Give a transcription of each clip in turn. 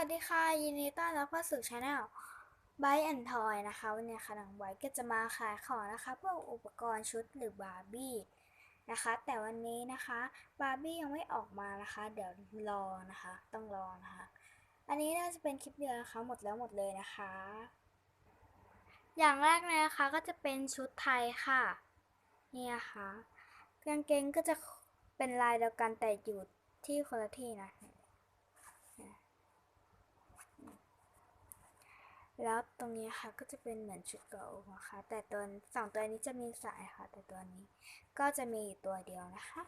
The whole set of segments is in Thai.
วัสดีค่ะ ยินดีต้อนรับเข้าสู่ช anel Buy and Toy นะคะ วันนี้ค่ะหนังไว้ก็จะมาขายของนะคะพวกอุปกรณ์ชุดหรือบาร์บี้นะคะ แต่วันนี้นะคะบาร์บี้ยังไม่ออกมานะคะ เดี๋ยวรอนะคะ ต้องรอนะคะ อันนี้น่าจะเป็นคลิปเดียวนะคะ หมดแล้วหมดเลยนะคะ อย่างแรกเลยนะคะก็จะเป็นชุดไทยค่ะ นี่นะคะกางเกงก็จะเป็นลายเดียวกันแต่อยู่ที่คนละที่นะ แล้วตรงนี้ค่ะก็จะเป็นเหมือนชุดเก่านะคะ แต่ตัวสองตัวนี้จะมีสายค่ะ แต่ตัวนี้ก็จะมีตัวเดียวนะคะ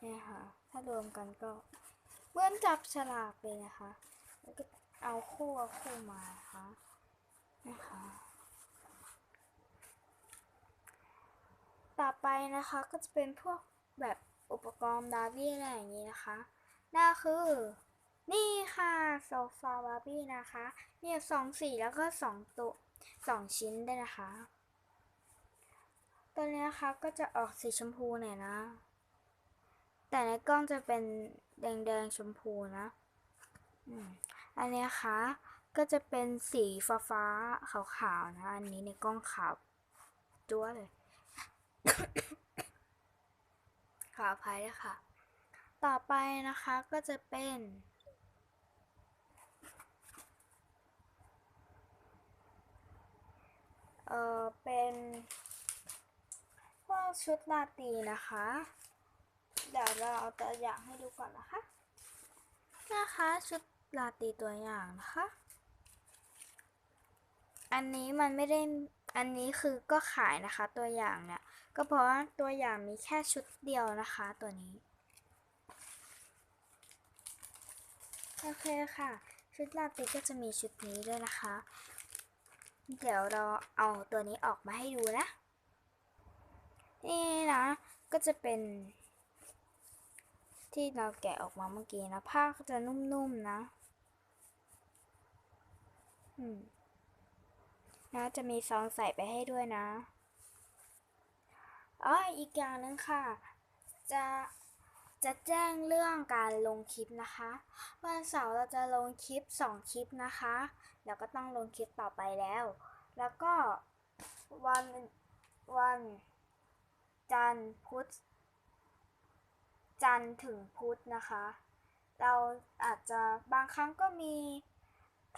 เนี่ยค่ะ ถ้ารวมกันก็เหมือนจับฉลากเลยนะคะ แล้วก็เอาคู่เอาคู่มานะคะนะคะต่อไปนะคะก็จะเป็นพวกแบบอุปกรณ์บาร์บี้อะไรอย่างนี้นะคะนั่นคือ นี่ค่ะโซฟาบาร์บี้นะคะ เนี่ยสองสีแล้วก็สองตัวสองชิ้นด้วยนะคะ ตัวนี้นะคะก็จะออกสีชมพูหน่อยนะ แต่ในกล้องจะเป็นแดงๆชมพูนะอันนี้นะคะก็จะเป็นสีฟ้าฟ้าขาวๆนะ อันนี้ในกล้องขาวจั๊วเลย ขออภัยด้วยค่ะ ต่อไปนะคะก็จะเป็น เออเป็นพวกชุดราตรีนะคะ เดี๋ยวเราเอาตัวอย่างให้ดูก่อนนะคะ นะคะชุดราตรีตัวอย่างนะคะ อันนี้มันไม่ได้ อันนี้คือก็ขายนะคะตัวอย่างเนี่ย ก็เพราะว่าตัวอย่างมีแค่ชุดเดียวนะคะตัวนี้ โอเคค่ะ ชุดราตรีก็จะมีชุดนี้ด้วยนะคะ เดี๋ยวเราเอาตัวนี้ออกมาให้ดูนะ นี่นะ ก็จะเป็น ที่เราแกะออกมาเมื่อกี้นะ ผ้าก็จะนุ่มๆนะอืมนะจะมีซองใส่ไปให้ด้วยนะอ๋ออีกอย่างหนึงค่ะ จะ จะแจ้งเรื่องการลงคลิปนะคะ วันเสาร์เราจะลงคลิป 2 คลิปนะคะ แล้วก็ต้องลงคลิปต่อไปแล้ว แล้วก็วันวันจันทร์พุธจันทร์ถึงพุธนะคะ เราอาจจะบางครั้งก็มี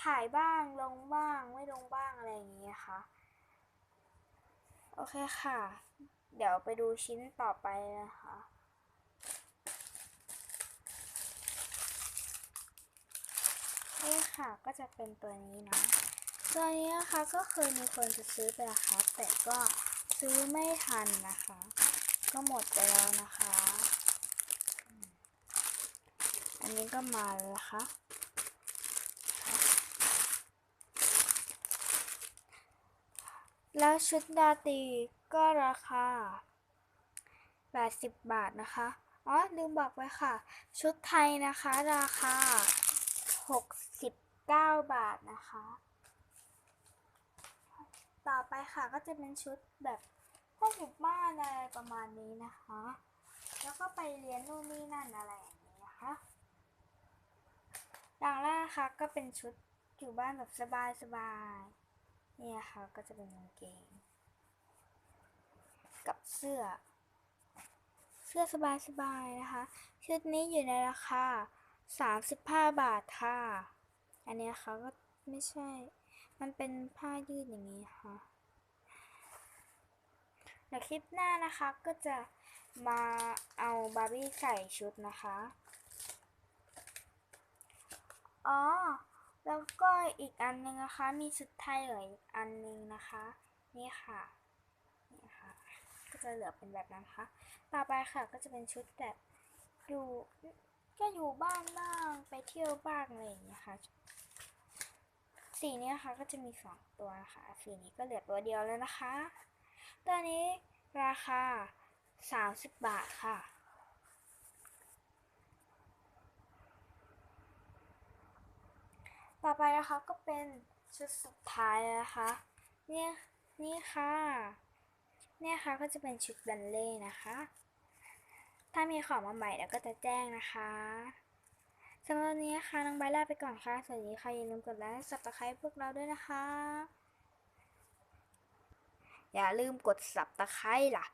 ถ่ายบ้างลงบ้างไม่ลงบ้างอะไรอย่างนี้นะคะโอเคค่ะ เดี๋ยวไปดูชิ้นต่อไปนะคะ นี่ค่ะก็จะเป็นตัวนี้นะตัวนี้นะคะก็เคยมีคนจะซื้อไปนะคะแต่ก็ซื้อไม่ทันนะคะ ก็หมดไปแล้วนะคะ อันนี้ก็มาแล้วนะคะแล้วชุดดาตีก็ราคา 80 บาทนะคะ อ๋อลืมบอกไว้ค่ะ ชุดไทยนะคะ ราคา 69 บาทนะคะ ต่อไปค่ะก็จะเป็นชุดแบบพวกอยู่บ้านอะไรประมาณนี้นะคะ แล้วก็ไปเรียนนู่นนี่นั่นอะไรอย่างนี้นะคะอย่างแรกนะคะก็เป็นชุดอยู่บ้านแบบสบายๆนี่นะคะก็จะเป็นกางเกง กับเสื้อ เสื้อสบายๆนะคะ ชุดนี้อยู่ในราคา 35บห้าบาทค่ะ อันนี้นะคะก็ไม่ใช่ มันเป็นผ้ายืดอย่างนี้ค่ะเดี๋ยวคลิปหน้านะคะก็จะมาเอาบาร์บี้ใส่ชุดนะคะ อ๋อ แล้วก็อีกอันนึงนะคะ มีชุดไทยเหลืออีกอันนึงนะคะ นี่ค่ะ นี่ค่ะ ก็จะเหลือเป็นแบบนั้นค่ะ ต่อไปค่ะก็จะเป็นชุดแบบอยู่ ก็อยู่บ้านบ้างไปเที่ยวบ้างอะไรอย่างเงี้ยค่ะ สีนี้นะคะก็จะมีสองตัวนะคะสีนี้ก็เหลือตัวเดียวแล้วนะคะ ตัวนี้ราคา30บาทค่ะต่อไปนะคะก็เป็นชุดสุดท้ายนะคะ เนี่ยนี่ค่ะ เนี่ยค่ะก็จะเป็นชุดบัลเล่นะคะ ถ้ามีของมาใหม่เราก็จะแจ้งนะคะสำหรับวันนี้นะคะน้องใบลาไปก่อนค่ะ สวัสดีค่ะอย่าลืมกดไลค์ซับสไครป์พวกเราด้วยนะคะ อย่าลืมกดซับสไครป์ล่ะ